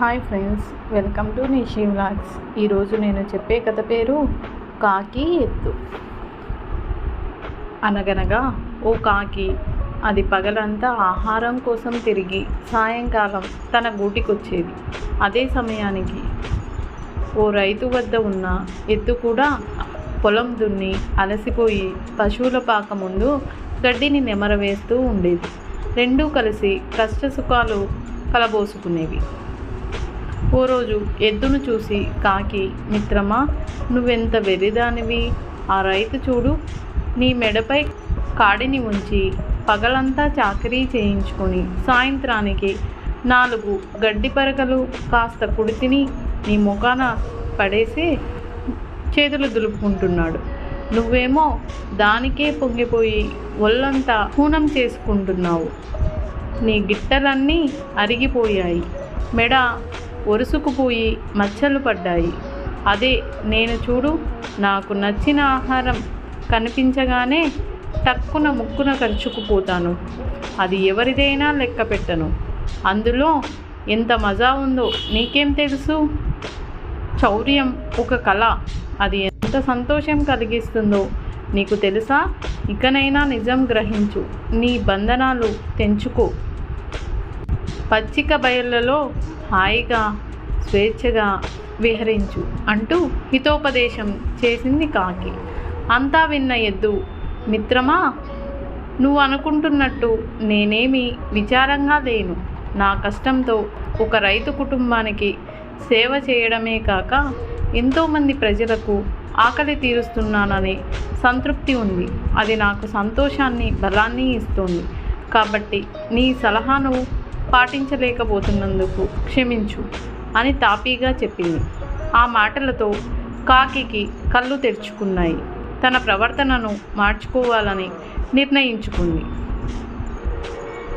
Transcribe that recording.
Hi friends welcome to Nishi vlogs. ఈరోజు నేను చెప్పే కథ పేరు కాకి ఎత్తు. అనగనగా ఓ కాకి అది పగలంతా ఆహారం కోసం తిరిగి సాయంకాలం తన గూటికొచ్చేది. అదే సమయానికి ఓ రైతు వద్ద ఉన్న ఎత్తు కూడా పొలం దున్ని అలసిపోయి పశువుల పాక ముందు గడ్డిని నెమరవేస్తూ ఉండేది. రెండూ కలిసి కష్టసుఖాలు కలబోసుకునేవి. ఓ రోజు ఎద్దును చూసి కాకి మిత్రమా నువ్వెంత వెర్రిదానివి? ఆ రైతు చూడు నీ మెడపై కాడిని ఉంచి పగలంతా చాకరీ చేయించుకొని సాయంత్రానికి నాలుగు గడ్డి పరకలు కాస్త కుడితిని నీ ముఖాన పడేసి చేతులు దులుపుకుంటున్నాడు. నువ్వేమో దానికే పొంగిపోయి ఒళ్ళంతా హూనం చేసుకుంటున్నావు. నీ గిట్టలన్నీ అరిగిపోయాయి. మెడ ఒరుసుకుపోయి మచ్చలు పడ్డాయి. అదే నేను చూడు నాకు నచ్చిన ఆహారం కనిపించగానే టక్కున ముక్కున ఖర్చుకుపోతాను అది ఎవరిదైనా లెక్క పెట్టను. అందులో ఎంత మజా ఉందో నీకేం తెలుసు? చౌర్యం ఒక కళ. అది ఎంత సంతోషం కలిగిస్తుందో నీకు తెలుసా? ఇకనైనా నిజం గ్రహించు. నీ బంధనాలు తెంచుకో. పచ్చిక బయళ్ళలో హాయిగా స్వేచ్ఛగా విహరించు అంటూ హితోపదేశం చేసింది కాకి. అంతా విన్న ఎద్దు మిత్రమా? నువ్వు అనుకుంటున్నట్టు నేనేమి విచారంగా లేను. నా కష్టంతో ఒక రైతు కుటుంబానికి సేవ చేయడమే కాక ఎంతోమంది ప్రజలకు ఆకలి తీరుస్తున్నాననే సంతృప్తి ఉంది. అది నాకు సంతోషాన్ని బలాన్ని ఇస్తుంది. కాబట్టి నీ సలహాను పాటించలేకపోతున్నందుకు క్షమించు అని తాపీగా చెప్పింది. ఆ మాటలతో కాకికి కళ్ళు తెరుచుకున్నాయి. తన ప్రవర్తనను మార్చుకోవాలని నిర్ణయించుకుంది.